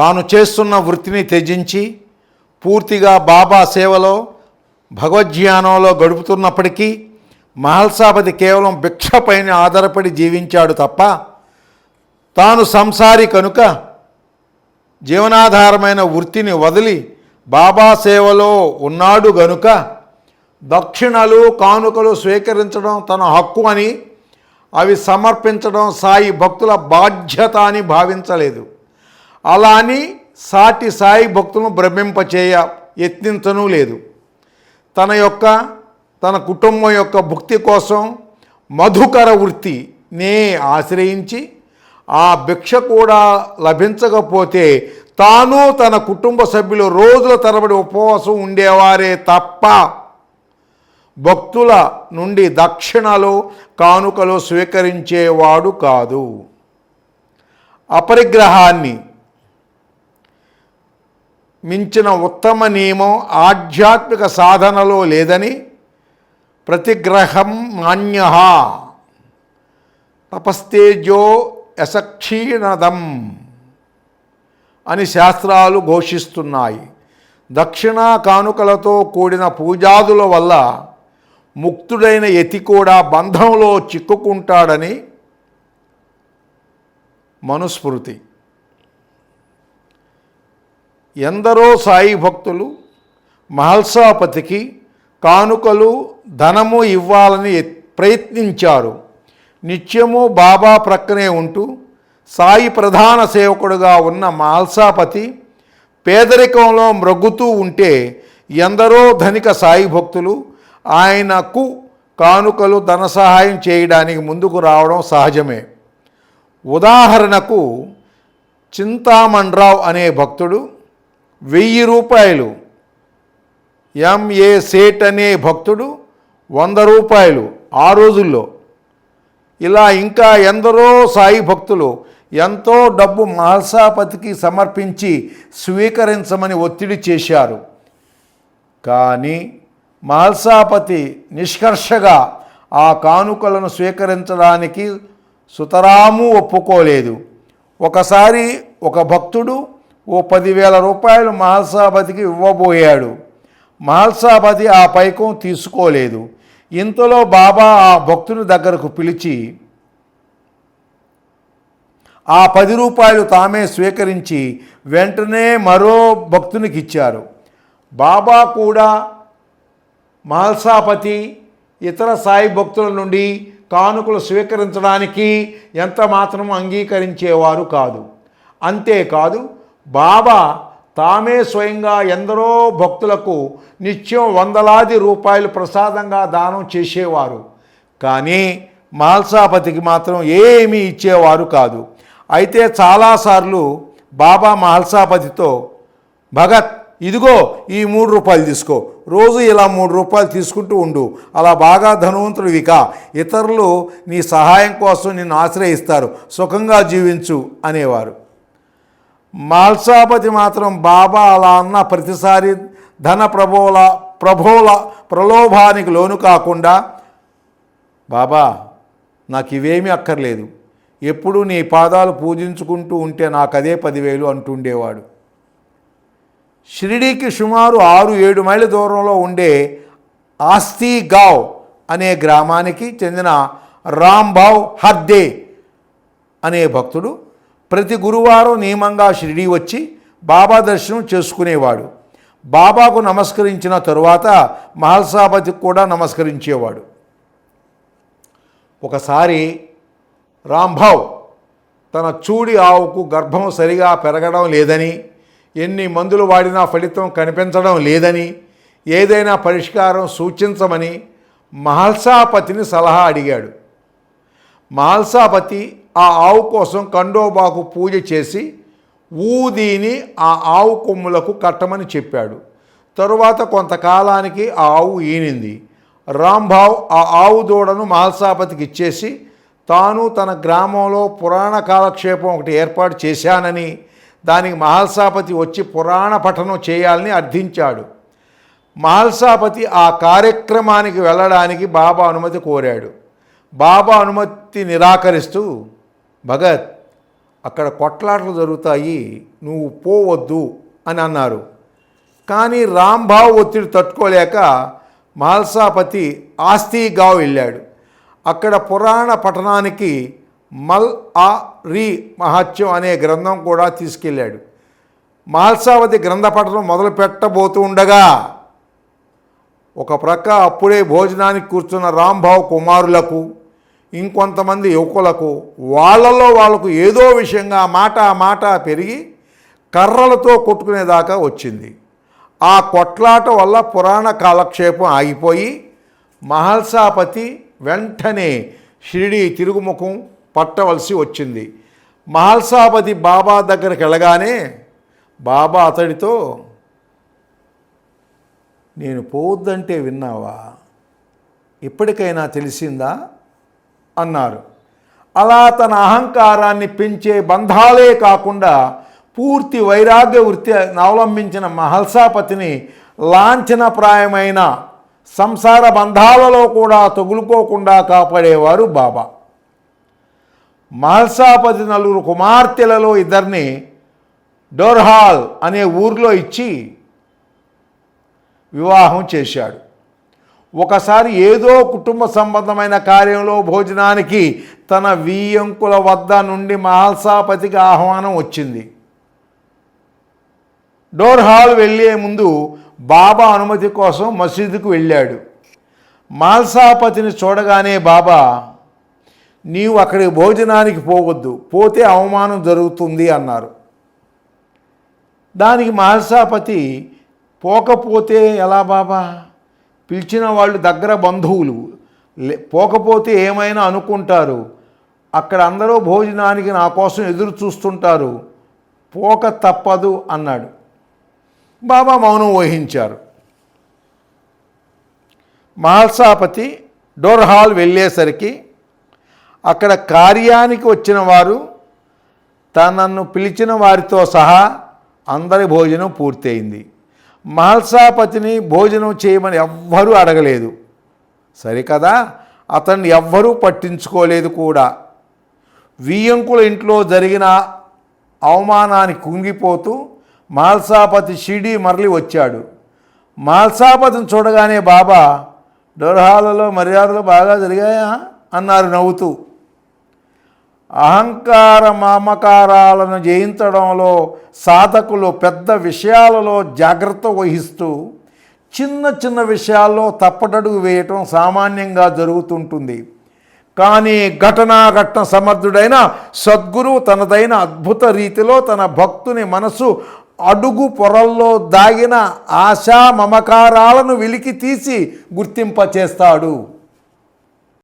తాను చేస్తున్న వృత్తిని త్యజించి పూర్తిగా బాబా సేవలో భగవద్ధ్యానంలో గడుపుతున్నప్పటికీ మహల్సాపతి కేవలం భిక్షపైన ఆధారపడి జీవించాడు తప్ప తాను సంసారి కనుక జీవనాధారమైన వృత్తిని వదిలి బాబా సేవలో ఉన్నాడు గనుక దక్షిణలు కానుకలు స్వీకరించడం తన హక్కు అని అవి సమర్పించడం సాయి భక్తుల బాధ్యత అని భావించలేదు. అలా అని సాటి సాయి భక్తులను భ్రమింపచేయ యత్నించనూ లేదు. తన యొక్క తన కుటుంబం యొక్క భుక్తి కోసం మధుకర వృత్తినే ఆశ్రయించి ఆ భిక్ష కూడా లభించకపోతే తాను తన కుటుంబ సభ్యులు రోజుల తరబడి ఉపవాసం ఉండేవారే తప్ప భక్తుల నుండి దక్షిణలు కానుకలు స్వీకరించేవాడు కాదు. అపరిగ్రహాన్ని మించిన ఉత్తమ నియమం ఆధ్యాత్మిక సాధనలో లేదని ప్రతిగ్రహం మాన్య. తపస్తేజో యసక్షీణదం అని శాస్త్రాలు ఘోషిస్తున్నాయి. దక్షిణా కానుకలతో కూడిన పూజాదుల వల్ల ముక్తుడైన యతి కూడా బంధంలో చిక్కుకుంటాడని మనుస్మృతి. ఎందరో సాయి భక్తులు మహల్సాపతికి కానుకలు ధనము ఇవ్వాలని ప్రయత్నించారు. నిత్యము బాబా ప్రక్కనే ఉంటూ సాయి ప్రధాన సేవకుడుగా ఉన్న మహల్సాపతి పేదరికంలో మ్రగ్గుతూ ఉంటే ఎందరో ధనిక సాయి భక్తులు ఆయనకు కానుకలు ధన సహాయం చేయడానికి ముందుకు రావడం సహజమే. ఉదాహరణకు చింతామణరావు అనే భక్తుడు వెయ్యి రూపాయలు. ఎంఏ సేట్ అనే భక్తుడు వంద రూపాయలు ఆ రోజుల్లో. ఇలా ఇంకా ఎందరో సాయి భక్తులు ఎంతో డబ్బు మహల్సాపతికి సమర్పించి స్వీకరించమని ఒత్తిడి చేశారు. కానీ మహల్సాపతి నిష్కర్షగా ఆ కానుకలను స్వీకరించడానికి సుతరాము ఒప్పుకోలేదు. ఒకసారి ఒక భక్తుడు ఓ పదివేల రూపాయలు మహల్సాపతికి ఇవ్వబోయాడు. మహల్సాపతి ఆ పైకం తీసుకోలేదు. ఇంతలో బాబా ఆ భక్తుని దగ్గరకు పిలిచి ఆ పది రూపాయలు తామే స్వీకరించి వెంటనే మరో భక్తునికి ఇచ్చారు బాబా కూడా మహల్సాపతి ఇతర సాయి భక్తుల నుండి కానుకలు స్వీకరించడానికి ఎంత మాత్రం అంగీకరించేవారు కాదు. అంతేకాదు బాబా తామే స్వయంగా ఎందరో భక్తులకు నిత్యం వందలాది రూపాయలు ప్రసాదంగా దానం చేసేవారు. కానీ మహల్సాపతికి మాత్రం ఏమీ ఇచ్చేవారు కాదు. అయితే చాలాసార్లు బాబా మహల్సాపతితో భగత్ ఇదిగో ఈ మూడు రూపాయలు తీసుకో. రోజు ఇలా మూడు రూపాయలు తీసుకుంటూ ఉండు. అలా బాగా ధనవంతుడు ఇక ఇతరులు నీ సహాయం కోసం నిన్ను ఆశ్రయిస్తారు. సుఖంగా జీవించు అనేవారు. మాల్సాపతి మాత్రం బాబా అలా అన్న ప్రతిసారి ధన ప్రభోల ప్రభోల ప్రలోభానికి లోను కాకుండా బాబా నాకు ఇవేమీ అక్కర్లేదు. ఎప్పుడు నీ పాదాలు పూజించుకుంటూ ఉంటే నాకు అదే పదివేలు అంటుండేవాడు. షిరిడీకి సుమారు ఆరు ఏడు మైళ్ళ దూరంలో ఉండే ఆస్తిగావ్ అనే గ్రామానికి చెందిన రాంబావ్ హర్దే అనే భక్తుడు ప్రతి గురువారం నియమంగా షిరిడీ వచ్చి బాబా దర్శనం చేసుకునేవాడు. బాబాకు నమస్కరించిన తరువాత మహల్సాపతికి కూడా నమస్కరించేవాడు. ఒకసారి రాంభావ్ తన చూడి ఆవుకు గర్భం సరిగా పెరగడం లేదని ఎన్ని మందులు వాడినా ఫలితం కనిపించడం లేదని ఏదైనా పరిష్కారం సూచించమని మహల్సాపతిని సలహా అడిగాడు. మహల్సాపతి ఆ ఆవు కోసం కండోబాకు పూజ చేసి ఊదీని ఆ ఆవు కొమ్ములకు కట్టమని చెప్పాడు. తరువాత కొంతకాలానికి ఆ ఆవు ఈనింది. రాంభావ్ ఆ ఆవు దూడను మహల్సాపతికి ఇచ్చేసి తాను తన గ్రామంలో పురాణ కాలక్షేపం ఒకటి ఏర్పాటు చేశానని దానికి మహల్సాపతి వచ్చి పురాణ పఠనం చేయాలని అర్థించాడు. మహల్సాపతి ఆ కార్యక్రమానికి వెళ్ళడానికి బాబా అనుమతి కోరాడు. బాబా అనుమతి నిరాకరిస్తూ భగత్ అక్కడ కొట్లాటలు జరుగుతాయి నువ్వు పోవద్దు అని అన్నారు. కానీ రాంబావ్ ఒత్తిడి తట్టుకోలేక మహల్సాపతి ఆస్తిగావ్ వెళ్ళాడు. అక్కడ పురాణ పఠనానికి మల్ ఆ రీ మహత్యం అనే గ్రంథం కూడా తీసుకెళ్ళాడు. మాల్సావతి గ్రంథ పఠనం మొదలు పెట్టబోతూ ఉండగా ఒక ప్రక్క అప్పుడే భోజనానికి కూర్చున్న రాంబావ్ కుమారులకు ఇంకొంతమంది యువకులకు వాళ్ళలో వాళ్ళకు ఏదో విషయంగా మాట మాట పెరిగి కర్రలతో కొట్టుకునేదాకా వచ్చింది. ఆ కొట్లాట వల్ల పురాణ కాలక్షేపం ఆగిపోయి మహల్సాపతి వెంటనే షిరిడి తిరుగుముఖం పట్టవలసి వచ్చింది. మహల్సాపతి బాబా దగ్గరికి వెళ్ళగానే బాబా అతడితో నేను పోవద్దంటే విన్నావా? ఇప్పటికైనా తెలిసిందా? అన్నారు. అలా తన అహంకారాన్ని పెంచే బంధాలే కాకుండా పూర్తి వైరాగ్య వృత్తి అవలంబించిన మహల్సాపతిని లాంఛనప్రాయమైన సంసార బంధాలలో కూడా తగులుకోకుండా కాపాడేవారు బాబా. మహల్సాపతి నలుగురు కుమార్తెలలో ఇద్దరిని డోర్హాల్ అనే ఊర్లో ఇచ్చి వివాహం చేశాడు. ఒకసారి ఏదో కుటుంబ సంబంధమైన కార్యంలో భోజనానికి తన వీయంకుల వద్ద నుండి మహాల్సాపతికి ఆహ్వానం వచ్చింది. డోర్ హాల్ వెళ్ళే ముందు బాబా అనుమతి కోసం మసీదుకు వెళ్ళాడు. మాల్సాపతిని చూడగానే బాబా నీవు అక్కడికి భోజనానికి పోవద్దు పోతే అవమానం జరుగుతుంది అన్నారు. దానికి మహల్సాపతి పోకపోతే ఎలా బాబా? పిలిచిన వాళ్ళు దగ్గర బంధువులు. లే- పోకపోతే ఏమైనా అనుకుంటారు. అక్కడ అందరూ భోజనానికి నా కోసం ఎదురు చూస్తుంటారు. పోక తప్పదు అన్నాడు. బాబా మౌనం వహించారు. మహల్సాపతి డోర్ హాల్ వెళ్ళేసరికి అక్కడ కార్యానికి వచ్చిన వారు తనను పిలిచిన వారితో సహా అందరి భోజనం పూర్తయింది. మహల్సాపతిని భోజనం చేయమని ఎవ్వరూ అడగలేదు. సరికదా అతన్ని ఎవ్వరూ పట్టించుకోలేదు కూడా. వియ్యంకుల ఇంట్లో జరిగిన అవమానానికి కుంగిపోతూ మాల్సాపతి షిడి మరలి వచ్చాడు. మాల్సాపతిని చూడగానే బాబా డోర్హాలలో మర్యాదలు బాగా జరిగాయా? అన్నారు నవ్వుతూ. అహంకార మమకారాలను జయించడంలో సాధకులు పెద్ద విషయాలలో జాగ్రత్త వహిస్తూ చిన్న చిన్న విషయాల్లో తప్పటడుగు వేయటం సామాన్యంగా జరుగుతుంటుంది. కానీ ఘటనాఘటన సమర్థుడైన సద్గురు తనదైన అద్భుత రీతిలో తన భక్తుని మనసు అడుగు పొరల్లో దాగిన ఆశా మమకారాలను వెలికి తీసి గుర్తింపచేస్తాడు.